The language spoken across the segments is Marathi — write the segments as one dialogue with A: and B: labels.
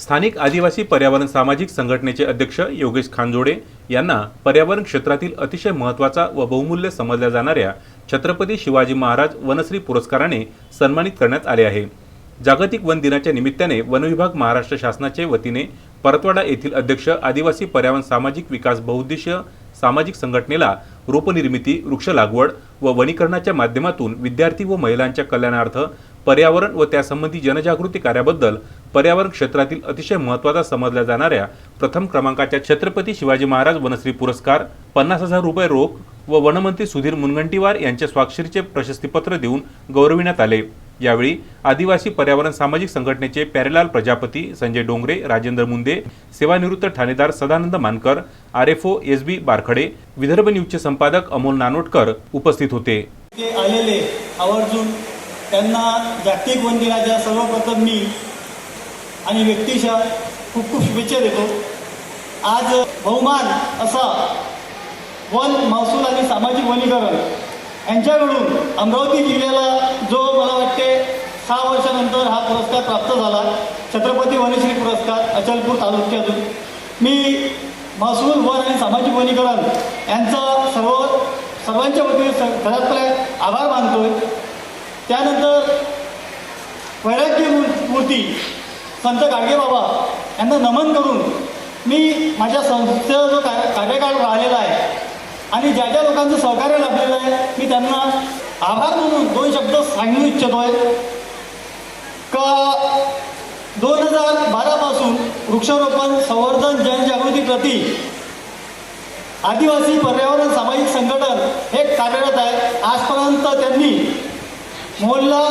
A: स्थानिक आदिवासी पर्यावरण सामाजिक संघटनेचे अध्यक्ष योगेश खानजोडे यांना पर्यावरण क्षेत्रातील अतिशय महत्त्वाचा व बहुमूल्य समजल्या जाणाऱ्या छत्रपती शिवाजी महाराज वनश्री पुरस्काराने सन्मानित करण्यात आले आहे. जागतिक वन दिनाच्या निमित्ताने वनविभाग महाराष्ट्र शासनाचे वतीने परतवाडा येथील अध्यक्ष आदिवासी पर्यावरण सामाजिक विकास बहुउद्देशीय सामाजिक संघटनेला रोपनिर्मिती वृक्ष लागवड व वनीकरणाच्या माध्यमातून विद्यार्थी व महिलांच्या कल्याणार्थ पर्यावरण व त्यासंबंधी जनजागृती कार्याबद्दल पर्यावरण क्षेत्रातील अतिशय महत्त्वाचा समजल्या जाणाऱ्या प्रथम क्रमांकाच्या छत्रपती शिवाजी महाराज वनश्री पुरस्कार पन्नास हजार रुपये रोख व वनमंत्री सुधीर मुनगंटीवार यांच्या स्वाक्षरीचे प्रशस्तीपत्र देऊन गौरविण्यात आले. यावेळी आदिवासी पर्यावरण सामाजिक संघटनेचे प्यारेलाल प्रजापती संजय डोंगरे राजेंद्र मुंदे सेवानिवृत्त ठाणेदार Sadanand Mankar R F O S B Barkhade Vidarbha न्यूजचे संपादक अमोल नानोटकर उपस्थित होते.
B: ते आलेले आवर्जून त्यांना जागतिक सर्वप्रथम मी आणि व्यक्तिशा खूप खूप शुभेच्छा देतो. आज बहुमान असा वन महसूल आणि सामाजिक वनीकरण यांच्याकडून अमरावती जिल्ह्याला जो मला वाटते सहा वर्षानंतर हा पुरस्कार प्राप्त झाला छत्रपती वनश्री पुरस्कार अचलपूर तालुक्यातून. मी महसूल वन आणि सामाजिक वनीकरण यांचा सर्व सर्वांच्या वतीने घरातले आभार मानतोय. त्यानंतर वैराग्य मूर्ती संत गाडगे बाबा यांना नमन करून मी माझ्या संस्थेचा जो का कार्यकाळ राहिलेला आहे आणि ज्या ज्या लोकांचं सहकार्य लाभलेलं आहे मी त्यांना आभार म्हणून दोन शब्द सांगू इच्छितोय. का दोन हजार बारापासून वृक्षारोपण संवर्धन जनजागृती प्रती आदिवासी पर्यावरण सामाजिक संघटन हे कार्यरत आहे. आजपर्यंत त्यांनी मोहल्ला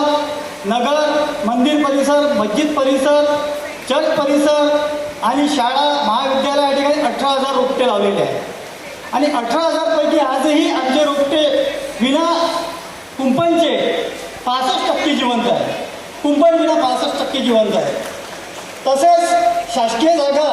B: नगर मंदिर परिसर मस्जिद परिसर चर्च परिसर आणि शाळा महाविद्यालय या ठिकाणी अठरा हजार रोपटे लावलेले आहेत. आणि अठरा हजारपैकी आजही आमचे रोपटे विना कुंपणचे पासष्ट टक्के जिवंत आहे कुंपण विना पासष्ट टक्के जिवंत आहे तसेच शासकीय जागा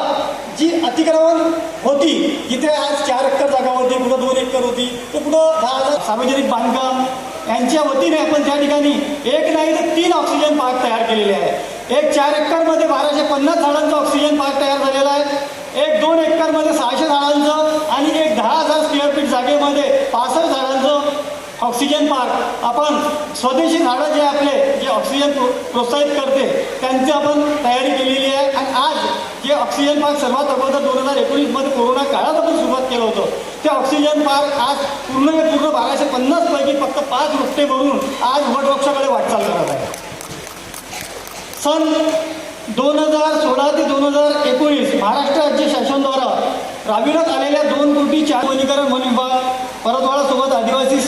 B: जी अतिक्रमण होती जिथे आज चार एकर जागा होती कुठं दोन एकर होती तर कुठं दहा हजार सार्वजनिक बांधकाम यांच्या वतीने आपण त्या ठिकाणी एक नाही तर तीन ऑक्सिजन पार्क तयार केलेले आहे. एक चार एकरमध्ये बाराशे पन्नास झाडांचं ऑक्सिजन पार्क तयार झालेला आहे. एक दोन एकरमध्ये सहाशे झाडांचं आणि एक दहा हजार स्क्वेअर फीट जागेमध्ये पासष्ट ऑक्सिजन पार्क. आपण स्वदेशी झाडं जे आपले जे ऑक्सिजन प्रो प्रोत्साहित करते त्यांची आपण तयारी केलेली आहे. आणि आज जे ऑक्सिजन पार्क सर्वात अगोदर दोन हजार एकोणीसमध्ये कोरोना काळात आपण सुरुवात केलं होतं ते ऑक्सिजन पार्क आज पूर्ण पूर्ण बाराशे पन्नासपैकी फक्त पाच रुपये भरून आज वटवृक्षाकडे वाटचाल करत आहे. सन दोन हजार सोळा ते दोन हजार एकोणीस महाराष्ट्र राज्य शासनाद्वारा राबविण्यात आलेल्या दोन कोटी चार वनीकरण वन विभाग परतवाडासोबत आदिवासी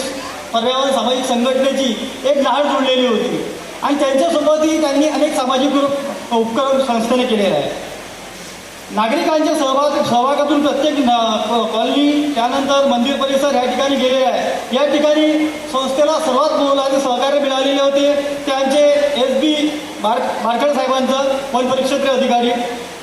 B: पर्यावरण सामाजिक संघटनेची एक नाळ जोडलेली होती. आणि त्यांच्यासोबतही त्यांनी अनेक सामाजिक उप- उपक्रम संस्थेने केलेले आहे नागरिकांच्या सहभाग सहभागातून प्रत्येक न- कॉलनी त्यानंतर मंदिर परिसर या ठिकाणी गेलेले आहे या ठिकाणी संस्थेला सर्वात मोलाचे सहकार्य मिळालेले होते. त्यांचे एस बी बार बारखेड साहेबांचं वन परिक्षेत्र अधिकारी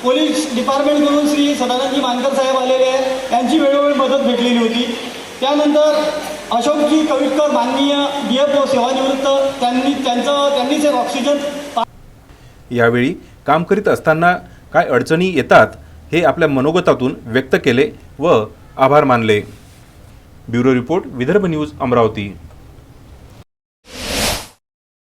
B: पोलीस डिपार्टमेंटकडून श्री सदानंदजी मानकर साहेब आलेले आहेत. त्यांची वेळोवेळी मदत भेटलेली होती. त्यानंतर अशोकजी कविटकर माननीय डी एफ ओ सेवानिवृत्त त्यांनी त्यांचं त्यांनीच एक ऑक्सिजन
A: यावेळी काम करीत असताना काय अडचणी येतात हे आपल्या मनोगतातून व्यक्त केले व आभार मानले. Bureau report Vidarbha news Amravati.